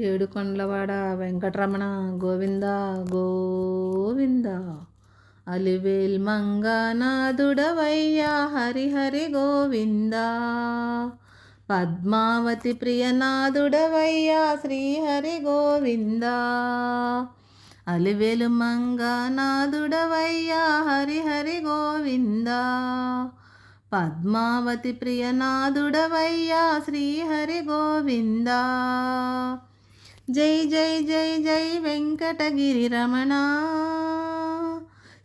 ఏడుకొండలవాడ వెంకటరమణ గోవింద గోవింద. అలివేల్ మంగనాథుడవయ్యా హరిహరి గోవింద. పద్మావతి ప్రియనాథుడవయ్యా శ్రీహరి గోవింద. అలివేలు మంగనాథుడవయ్యా హరిహరి గోవింద. పద్మావతి ప్రియనాథుడవయ్యా శ్రీహరి గోవిందా. జై జై జై జై వెంకటగిరి రమణ.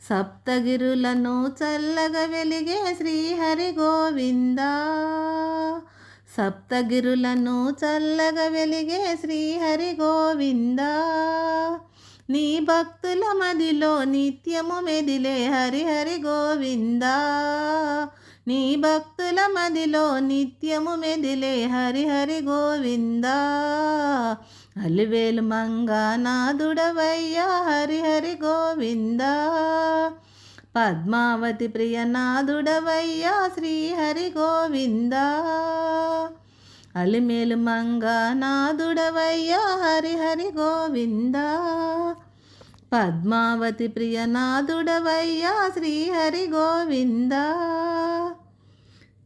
సప్తగిరులను చల్లగా వెలిగే శ్రీహరి గోవింద. సప్తగిరులను చల్లగా వెలిగే శ్రీహరి గోవింద. నీ భక్తుల మదిలో నిత్యము మెదిలే హరిహరి గోవింద. నీ భక్తుల మదిలో నిత్యము మెదిలే హరిహరి గోవిందా. అలివేలు మంగనాథుడవయ్యా హరిహరి గోవింద. పద్మావతి ప్రియనాథుడవయ్యా శ్రీహరి గోవింద. అలిమేలు మంగనాథుడవయ్యా హరిహరి గోవింద. పద్మావతి ప్రియనాథుడవయ్యా శ్రీహరి గోవిందా.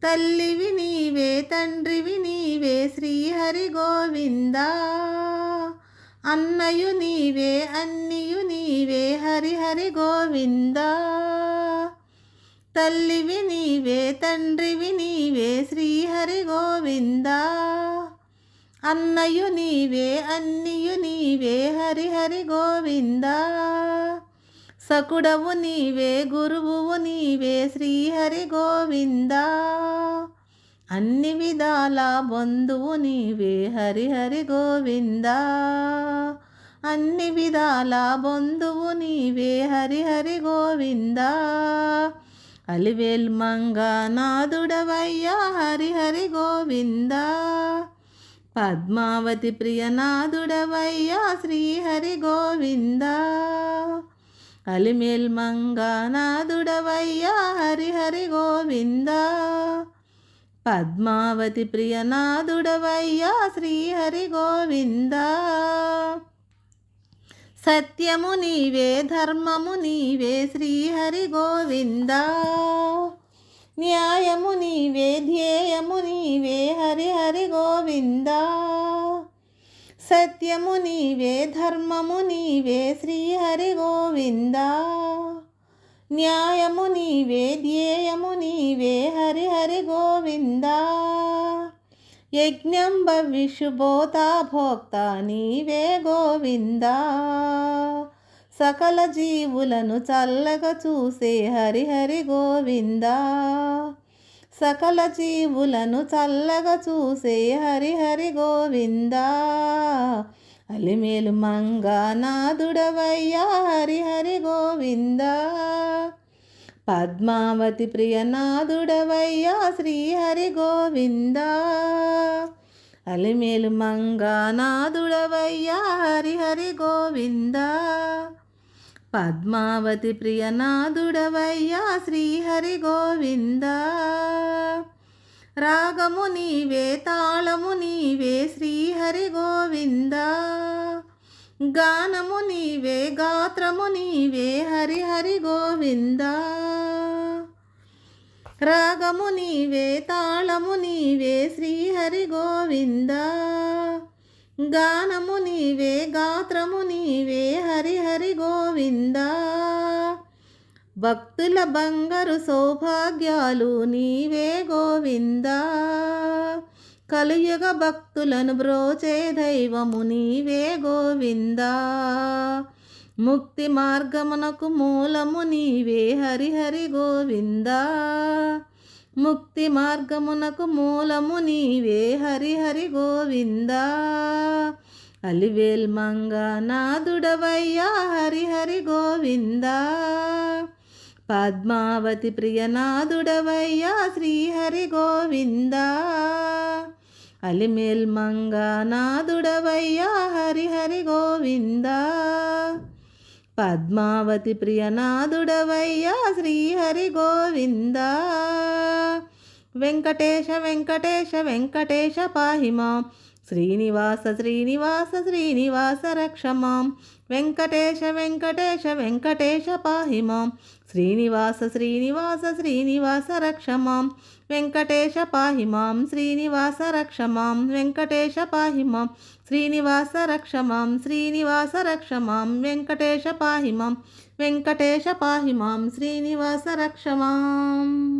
తల్లివి నీవే తండ్రివి నీవే శ్రీహరి గోవింద. అన్నయు నీవే అన్నియు నీవే హరిహరి గోవింద. తల్లివి నీవే తండ్రివి నీవే శ్రీహరి గోవింద. అన్నయు నీవే అన్నియు నీవే హరిహరి గోవింద. సకుడవు నీవే గురువువు నీవే శ్రీహరి గోవిందా. అన్ని విధాల బంధువు నీవే. హరిహరి గోవింద. అన్ని విధాల బంధువు నీవే. హరిహరి గోవింద. అలివేల్ మంగనాథుడవయ్యా. హరిహరి గోవింద. పద్మావతి ప్రియనాథుడవయ్యా. శ్రీహరి గోవింద. అలిమేల్ మంగనాథుడవయ్యా. హరిహరి గోవిందా. పద్మావతి ప్రియనాథుడవయ్యా శ్రీహరి గోవింద. సత్యము నీవే ధర్మము నీవే శ్రీహరి గోవింద. న్యాయము నీవే ధ్యేయము నీవే హరిహరి గోవింద. సత్యము నీవే ధర్మము నీవే శ్రీహరి గోవింద. న్యాయము నీవే ధ్యేయము నీవే హరి యజ్ఞం భవిషుభోత భోక్త నీవే గోవింద. సకల జీవులను చల్లగా చూసే హరిహరి గోవింద. సకల జీవులను చల్లగా చూసే హరిహరి గోవింద. అలిమేలు మంగనాథుడవయ్యా హరిహరి గోవిందా. పద్మావతి ప్రియనాథుడవయ్యా శ్రీహరి గోవింద. అలిమేలు మంగనాథుడవయ్యా హరిహరి గోవింద. పద్మావతి ప్రియనాథుడవయ్యా శ్రీహరి గోవింద. రాగము నీవే తాళము నీవే శ్రీహరి గోవిందా. గానము నీవే గాత్రము నీవే హరి హరి గోవింద. రాగము నీవే తాళము నీవే శ్రీహరి గోవింద. గానము నీవే గాత్రము నీవే హరి హరి గోవింద. భక్తుల బంగారు సౌభాగ్యాలు నీవే గోవిందా. కలియుగ భక్తులను బ్రోచే దైవము నీవే గోవింద. ముక్తి మార్గమునకు మూలము నీవే హరిహరి గోవింద. ముక్తి మార్గమునకు మూలము నీవే హరిహరి గోవింద. అలివేల్ మంగనాథుడవయ్యా హరిహరి గోవింద. పద్మావతి ప్రియనాథుడవయ్యా శ్రీహరి గోవిందా. అలిమేల్ మంగనాథుడవయ్యా హరిహరి గోవింద. పద్మావతి ప్రియనాథుడవయ్యా శ్రీహరి గోవింద. వెంకటేశ వెంకటేశ వెంకటేశ పాహిమాం శ్రీనివాస శ్రీనివాస శ్రీనివాస రక్షమాం వెంకటేశ వెంకటేశ వెంకటేశ పాహిమాం శ్రీనివాస శ్రీనివాస శ్రీనివాస రక్షమాం. వెంకటేశ పాహిమాం శ్రీనివాస రక్షమాం. వెంకటేశ పాహిమాం శ్రీనివాస రక్షమాం. శ్రీనివాస రక్షమాం. వెంకటేశ పాహిమాం వెంకటేశ పాహిమాం శ్రీనివాస రక్షమాం.